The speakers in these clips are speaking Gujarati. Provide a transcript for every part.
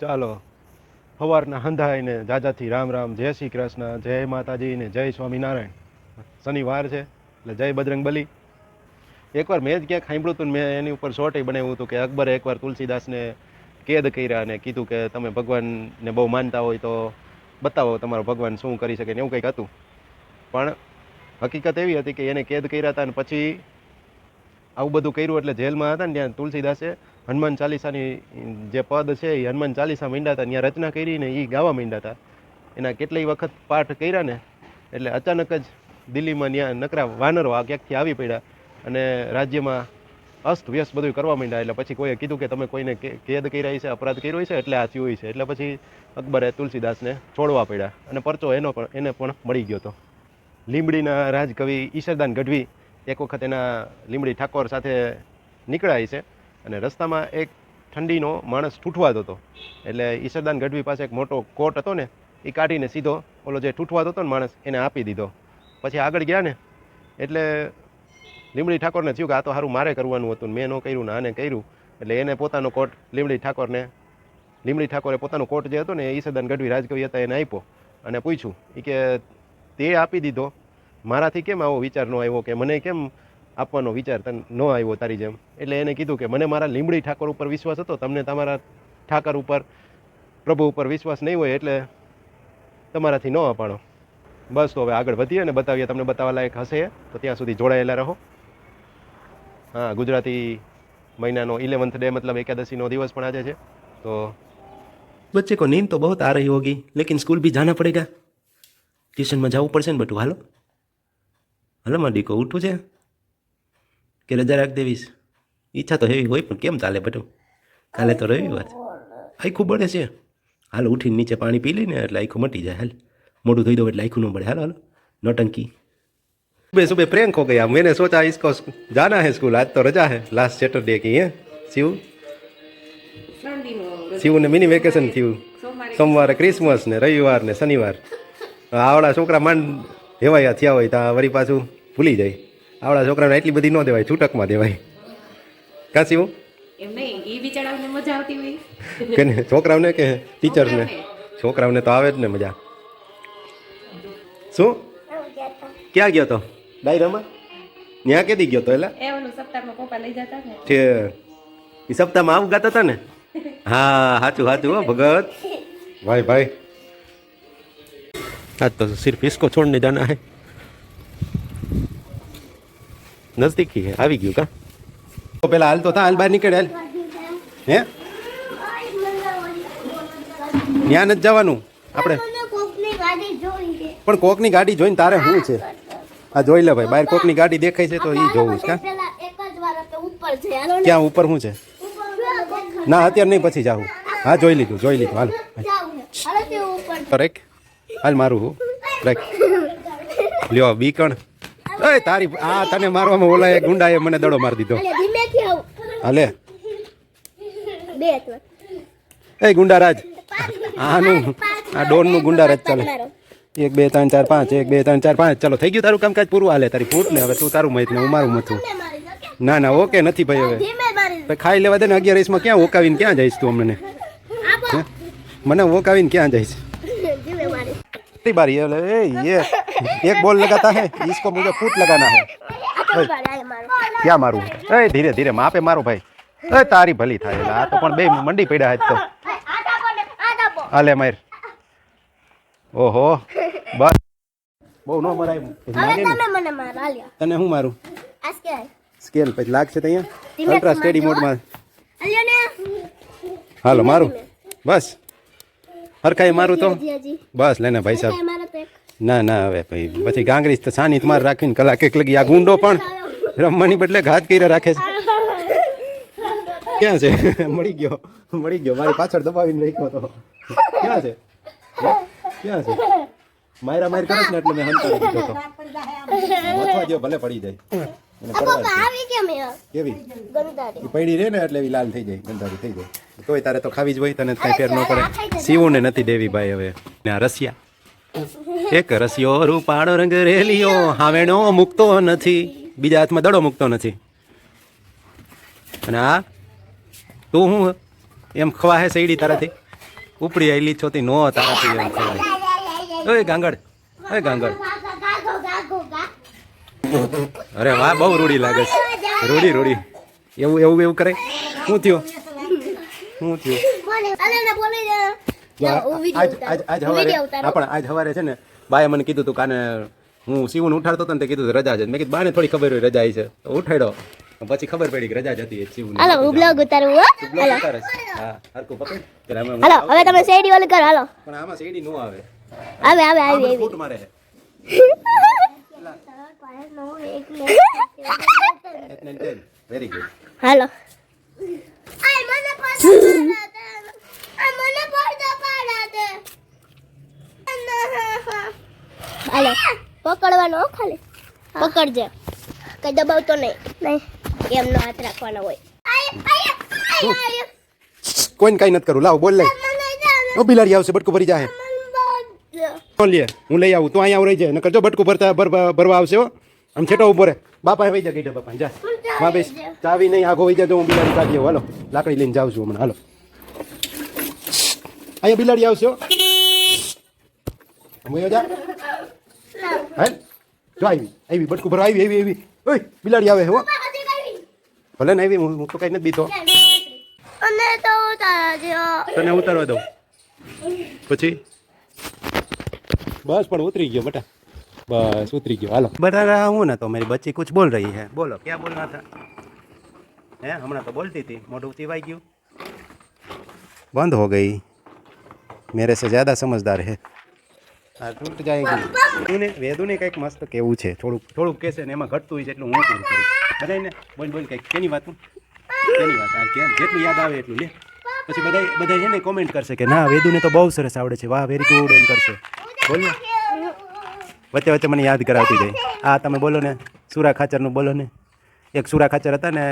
ચાલો સવારના હંધાઈને જાજાથી રામ રામ, જય શ્રી કૃષ્ણ, જય માતાજી ને જય સ્વામિનારાયણ. શનિવાર છે, એટલે જય બજરંગ બલી. એકવાર મેં જ ક્યાંક સાંભળ્યું હતું મેં એની ઉપર શોર્ટ બનાવ્યું હતું કે અકબરે એકવાર તુલસીદાસને કેદ કર્યા અને કીધું કે તમે ભગવાનને બહુ માનતા હોય તો બતાવો તમારો ભગવાન શું કરી શકે ને એવું કંઈક હતું. પણ હકીકત એવી હતી કે એને કેદ કર્યા હતા અને પછી આવું બધું કર્યું એટલે જેલમાં હતા ને ત્યાં તુલસીદાસે હનુમાન ચાલીસાની જે પદ છે એ હનુમાન ચાલીસા માંડ્યા હતા ત્યાં રચના કરીને એ ગાવા માંડ્યા હતા એના કેટલીય વખત પાઠ કર્યા ને, એટલે અચાનક જ દિલ્હીમાં ત્યાં નકરા વાનરો આ ક્યાંકથી આવી પડ્યા અને રાજ્યમાં અસ્ત વ્યસ્ત બધું કરવા માંડ્યા એટલે પછી કોઈએ કીધું કે તમે કોઈને કેદ કર્યા છે, અપરાધ કર્યો છે, એટલે આ થયું છે. એટલે પછી અકબરે તુલસીદાસને છોડવા પડ્યા અને પરચો એનો પણ, એને પણ મળી ગયો હતો. લીંબડીના રાજકવિ ઈશરદાન ગઢવી એક વખત એના લીંબડી ઠાકોર સાથે નીકળાય છે. અને રસ્તામાં એક ઠંડીનો માણસ ઠૂઠવાતો હતો. એટલે ઈશરદાન ગઢવી પાસે એક મોટો કોટ હતો ને, એ કાઢીને સીધો ઓલો જે ઠૂઠવાતો હતો ને માણસ, એને આપી દીધો. પછી આગળ ગયા ને, એટલે લીમડી ઠાકોરને થયું કે આ તો સારું મારે કરવાનું હતું મેં ન કર્યું ને આને કર્યું, એટલે એને પોતાનો કોટ લીમડી ઠાકોરને, લીમડી ઠાકોરે પોતાનો કોટ જે હતો ને ઈશરદાન ગઢવી રાજકવિ હતા એને આપ્યો. અને પૂછ્યું એ કે તે આપી દીધો, મારાથી કેમ આવો વિચાર ન આવ્યો કે મને કેમ આપવાનો વિચાર તને ન આવ્યો તારી જેમ એટલે એને કીધું કે મને મારા લીંબડી ઠાકોર ઉપર વિશ્વાસ હતો તમને તમારા ઠાકર ઉપર પ્રભુ ઉપર વિશ્વાસ નહીં હોય એટલે તમારાથી ન અપાણો બસ તો હવે આગળ વધીએ અને બતાવીએ તમને બતાવવા લાયક હશે તો ત્યાં સુધી જોડાયેલા રહો હા ગુજરાતી મહિનાનો ઇલેવન્થ ડે મતલબ એકાદશીનો દિવસ પણ આજે છે તો बच्चे को नींद तो बहुत आ रही होगी लेकिन स्कूल भी जाना पड़ेगा ट्यूशन में જવું પડશે ને બટું હાલો હાલો મારી દીકો ઉઠું છે કે રજા રાખ દેવીશ ઈચ્છા તો એવી હોય પણ કેમ ચાલે બટું કાલે તો રવિવાર છે આખું બળે છે હાલો ઉઠીને નીચે પાણી પી લઈને એટલે આખું મટી જાય હાલ મોઢું ધોઈ દો એટલે આખું ન બળે હાલો હાલો નોટંકી सुबह सुबह प्रैंक हो गया मैंने सोचा इसको जाना है स्कूल आज तो रजा है लास्ट सैटरडे की है शिव शिव ने मिनी वेकेशन થયું સોમવારે ક્રિસમસ ને રવિવાર ને શનિવાર આવડા છોકરા માંડ હેવાયા થયા હોય ત્યાં વળી પાછું ભૂલી જાય આવડા છોકરાને એટલી બધી ન દેવાય છૂટકમાં દેવાય. કાશી હું કે છોકરાઓને કે ટીચર્સને છોકરાઓને. તો આવે જ ને મજા. શું? ક્યાં ગયો તો? ડાયરામાં? ત્યાં કેદી ગયો તો એટલે એ સપ્તાહમાં આવું ગાતા હતા ને? હા સાચું સાચું હો ભગત. ભાઈ ભાઈ. આજ તો સિર્ફ ઇસકો છોડને જાના હે. નજદીકી આવી ગયું કા? પેલા હાલ તો તા હાલ બહાર નીકળે હાલ. હે? ત્યાં નથી જવાનું આપણે. પણ કોકની ગાડી જોઈને તારે શું છે? આ જોઈ લે ભાઈ બહાર કોકની ગાડી દેખાય છે તો એ જોવું છે ક્યાં ઉપર શું છે? ના અત્યારે નહીં પછી જાવું હા જોઈ લીધું જોઈ લીધું હાલ. રેક. હાલ મારું રેક. લ્યો બીકણ. એ તારી આ તને મારવામાં ઓલા એ ગુંડા એ મને દડો મારી દીધો. હાલે. એ ગુંડારાજ. આનું આ ઢોળનું ગુંડા રાજ ચાલે. એક બે ત્રણ ચાર પાંચ એક બે ત્રણ ચાર પાંચ. ચાલો થઈ ગયું તારું કામકાજ પૂરું? હાલે તારી ફૂટ ને હવે તું તારું મહિત હું મારું મથું ના ના ઓકે નથી ભાઈ હવે. ખાઈ લેવા દે ને અગિયારમાં ક્યાં ઓકાવીને ક્યાં જઈશ તું અમને? મને ઓકાવીને ક્યાં જઈશ? બારી એટલે એ યસ एक बॉल लगाता है इसको मुझे फुट लगाना है આ તો બાર આય મારો ક્યાં મારું એ ધીરે ધીરે માપે મારો ભાઈ એ તારી ભલી થાય એટલે આ તો પણ બે મંડી પડ્યા આજ તો આ દાબો ને આ દાબો હાલે માર ઓહો બસ બહુ ન મરાય હવે લાગે ને તમે મને માર આલ્યા તને હું મારું આજ કે આય સ્કેલ પછી લાગશે તો અહીંયા ધીમે અલ્ટ્રા થી સ્ટેડી મારજો. મોડમાં આલ્યો ને હાલો મારું બસ હરખાઈ મારું તો હજી હજી બસ લેને ભાઈ સાહેબ કાંઈ મારો તો એક ના ના હવે ભાઈ પછી ગાંગરી તો સાની તમારે રાખીને કલાક એક લગી. આ ગુંડો પણ રમવાની બદલે ઘાત કર્યા રાખે છે. ક્યાં છે? મળી ગયો મળી ગયો. મારી પાછળ દબાવીને રાખ્યો તો. ક્યાં છે? ક્યાં છે? માયરા માયર કરે ને એટલે મેં હંતાડી દીધો તો. મથવા દો ભલે પડી જાય. અને પડવા આવી કેવી? ગંદારી એ પડી રહે ને એટલે એવી લાલ થઈ જાય ગંધારી થઈ જાય. તોય તારે તો ખાવી જ હોય તને કઈ ફેર ન પડે. સીવું ને નથી દેવી ભાઈ હવે. ને આ રસિયા. એક રસિયો રૂપાળો રંગ રેલિયો હાવેણો મૂકતો નથી. બીજા હાથમાં દડો મૂકતો નથી. અને આ, તું હું? એમ ખવાહે સૈડી તારાથી? ઉપડી આવેલી છોતી નો તારાથી એમ ખવાય. ઓય ગાંગડ ઓય ગાંગડ. અરે વાહ, બહુ રૂડી લાગે છે. રૂડી રૂડી એવું એવું એવું કરે? શું થયું? શું થયું? આજ આજ. હવારે પણ આજ હવારે છે ને બાએ મને કીધું તું કાને હું શિવને ઉઠાડતો હતો ને તે કીધું હતું રજા છે. મેં કીધું બાને થોડી ખબર હોય રજા છે. તો ઉઠાડ્યો. પછી ખબર પડી કે રજા જતી હતી શિવને હાલો હું બ્લોગ ઉતારું હો. હાલો. ઉતારે હા હરખું પકડ. હાલો હવે તમે શેરડી ઓલી કરો હાલો. પણ આમાં શેરડી નો આવે. આવે આવે આવી આવી ફૂટ મારે છે. ગુડ હાલો. આય મને good. હાલો હાલો હો ખાલી? પકડજે. કઈ દબાવતો નહીં. નહીં. એમનો હાથ રાખવાનો હોય. કોઈને કઈ નથી કરું. લાવ બોલ લે. ઓ બિલાડી આવશે બટકું ભરી જાય લે હું લઈ આવું. તું અહીંયા આવું રહી જાય નકર જો બટકું ભરતા ભરવા ભરવા આવશે હો. આમ છેટો ઊભો રે બાપા વહી જા ગઈઢા બાપા જા. મા બેસ. ચાવી નહીં આગો વહી જા તો હું બિલાડી કાઢી આવું. હાલો લાકડી લઈને જાઉં છું હમણાં. હાલો. અહીંયા બિલાડી આવશે હો. હું જા. હાલ જો આવી આવી બટકું ભરો આવી આવી આવી. ઓય બિલાડી આવે હો. ભલે ને આવી હું તો કઈ નથી દીધો તને ઉતારવા દઉં. પછી? બસ પણ ઉતરી ગયો બટા. બસ ઉતરી ગયો. હાલો. બટા હું ને તો મારી બચ્ચી કુછ બોલ રહી હે. બોલો ક્યાં બોલના રહા થા હે હમણાં તો બોલતી હતી. મોઢું ચીવાઈ ગયું. બંધ હો ગઈ. મેરે સે જ્યાદા સમજદાર હે. આ તૂટ જાય વેદુને વેદુને કંઈક મસ્ત કેવું છે. થોડુંક થોડુંક કહેશે ને એમાં ઘટતું હોય છે એટલું હું પૂરું કરીશ બધાને બોલ બોલ, કંઈક કેની વાત કેની વાત? આ જેટલું યાદ આવે એટલું, લે. પછી બધા બધા છે ને કોમેન્ટ કરશે કે ના, વેદુને તો બહુ સરસ આવડે છે. વાહ વેરી ગુડ એમ કરશે. બોલ ને. વચ્ચે વચ્ચે મને યાદ કરાવતી જાય આ તમે બોલો ને, સુરા ખાચરનું બોલો ને. એક સુરા ખાચર હતા ને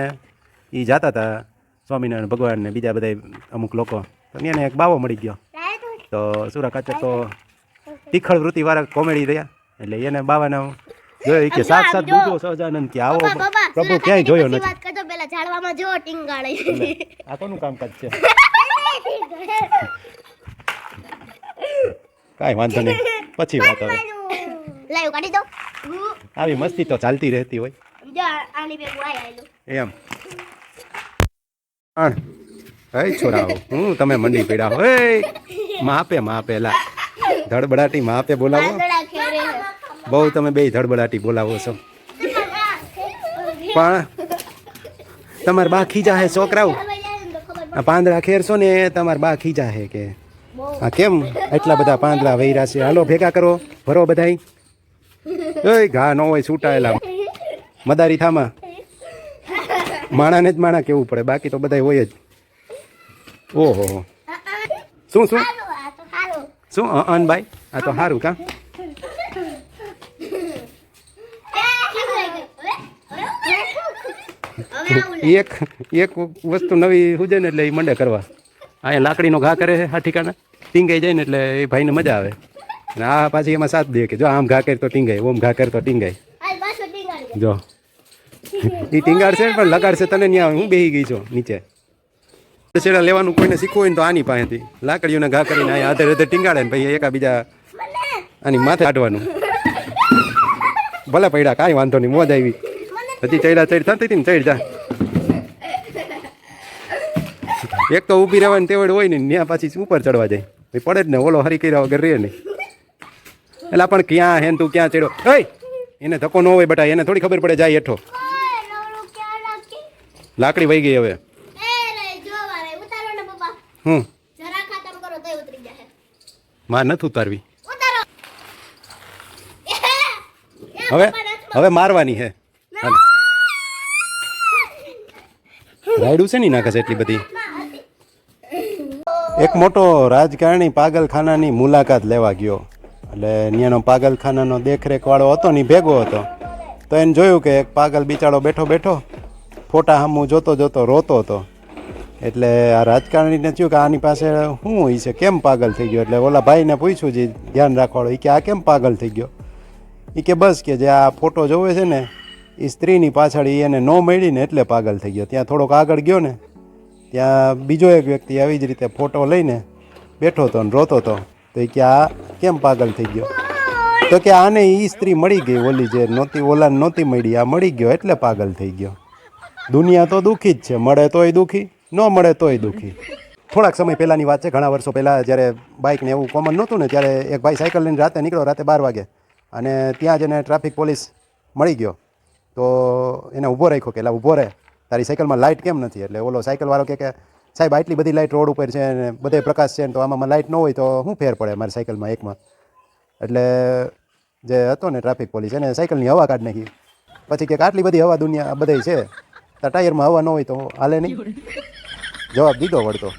એ જાતા હતા સ્વામિનારાયણ ભગવાન ને બીજા બધા અમુક લોકો. તો એને એક બાવો મળી ગયો. તો સુરા ખાચર તો તીખળ વૃત્તિવાળા કોમેડી રહ્યા. એટલે એને બાવાને જોયો કે સાત સાત દૂધો સહજાનંદ કે આવો પ્રભુ ક્યાંય જોયો નથી. વાત કરતો પેલા ઝાડવામાં જો ટીંગાળે. આ કોનું કામકાજ છે? કાંઈ વાંધો નહીં. પછી વાત હવે. લાયો કાઢી દો આવી મસ્તી તો ચાલતી રહેતી હોય. જો આની એમ. પણ હે છોરાઓ હું તમે મંડી પીડા હોય. માપે માપે લા માં આપે બોલાવો બહુ તમે બે ધડબડાટી બોલાવો છો. પણ તમારે બા ખીજા હે છોકરાઓ? આ પાંદડા ખેરશો ને તમારે બા ખીજા હે કે? આ કેમ એટલા બધા પાંદડા વૈરા છે? હાલો ભેગા કરો. ભરો બધાય. ઓય ઘા નો હોય છૂટાયેલા. મદારી થામાં. માણાને જ માણા કેવું પડે? બાકી તો બધા હોય જ. ઓહો. શું શું? શું? અન ભાઈ? આ તો સારું કા? એક એક વસ્તુ નવી સુજે ને એટલે એ મંડે કરવા. અહીંયા લાકડીનો ઘા કરે છે આ ઠીકાના ટીંગાઈ જાય ને એટલે એ ભાઈને મજા આવે. અને આ પાછી એમાં સાથ દે કે જો આમ ઘા કરે તો ટીંગાય, ઓમ ઘા કરે તો ટીંગાય. જો. એ ટીંગાડશે પણ લગાડશે, તને ન્યા હું બેહી ગઈ છું નીચે. છેડા લેવાનું કોઈને શીખવું હોય તો આની પાસેથી. લાકડીઓને ઘા કરીને અહીંયા હાથે આધે ટીંગાડે ને પછી એકા બીજા આની માથે કાઢવાનું ભલે પડ્યા કાંઈ વાંધો નહીં, મોજ આવી. હજી ચડ્યા ચડ થતી હતી ને ચડ જા. એક તો ઊભી રહેવાની તેવડ હોય ને ત્યાં પાછી ઉપર ચડવા જાય? પછી પડે જ ને, ઓલો હરી કર્યા વગર રહે નહીં. એટલે પણ ક્યાં હેન તું ક્યાં ચડ્યો? ઓય! એને ધક્કો ન હોય બટા, એને થોડી ખબર પડે, જાય હેઠો. લાકડી વહી ગઈ હવે એ રે જોવા રે ઉતારો ને પપ્પા હું જરા ખાતમ કરો તો ઉતરી જશે માર નથી ઉતારવી. ઉતારો. હવે હવે મારવાની છે હાલો. રાયડું છે ની નાખે છે એટલી બધી? એક મોટો રાજકારણી પાગલખાનાની મુલાકાત લેવા ગયો. એટલે ત્યાંનો પાગલખાનાનો દેખરેખવાળો હતો ને ભેગો હતો. તો એને જોયું કે એક પાગલ બિચારો બેઠો બેઠો ફોટા હમું જોતો જોતો રોતો હતો. એટલે આ રાજકારણીને થયું કે આની પાસે શું હોય છે? કેમ પાગલ થઈ ગયો? એટલે ઓલા ભાઈને પૂછ્યું જે ધ્યાન રાખવાળો એ કે આ કેમ પાગલ થઈ ગયો? એ કે બસ કે જે આ ફોટો જોવે છે ને એ સ્ત્રીની પાછળ એને ન મળીને એટલે પાગલ થઈ ગયો. ત્યાં થોડોક આગળ ગયો ને, ત્યાં બીજો એક વ્યક્તિ આવી જ રીતે ફોટો લઈને બેઠો હતો ને રોતો હતો. તો એ કે આ કેમ પાગલ થઈ ગયો? તો કે આને એ સ્ત્રી મળી ગઈ ઓલી જે નહોતી ઓલાને નહોતી મળી, આ મળી ગયો એટલે પાગલ થઈ ગયો. દુનિયા તો દુઃખી જ છે, મળે તોય દુઃખી. ન મળે તોય દુઃખી. થોડાક સમય પહેલાંની વાત છે, ઘણા વર્ષો પહેલાં જ્યારે બાઇકને એવું કોમન નહોતું ને, ત્યારે એક ભાઈ સાયકલ લઈને રાતે નીકળ્યો, રાતે બાર વાગે. અને ત્યાં જ એને ટ્રાફિક પોલીસ મળી ગયો. તો એને ઊભો રાખ્યો કે એટલે ઊભો રહે તારી સાયકલમાં લાઇટ કેમ નથી? એટલે ઓલો સાયકલવાળો કે સાહેબ, આટલી બધી લાઇટ રોડ ઉપર છે અને બધે પ્રકાશ છે ને, તો આમાં લાઇટ ન હોય તો શું ફેર પડે મારી સાયકલમાં એકમાં? એટલે જે હતો ને ટ્રાફિક પોલીસ એને સાયકલની હવા કાઢ નાખી. પછી કે આટલી બધી હવા દુનિયા બધે છે. તો ટાયરમાં હવા ન હોય તો હાલે નહીં. જવાબ દીધો વળતો.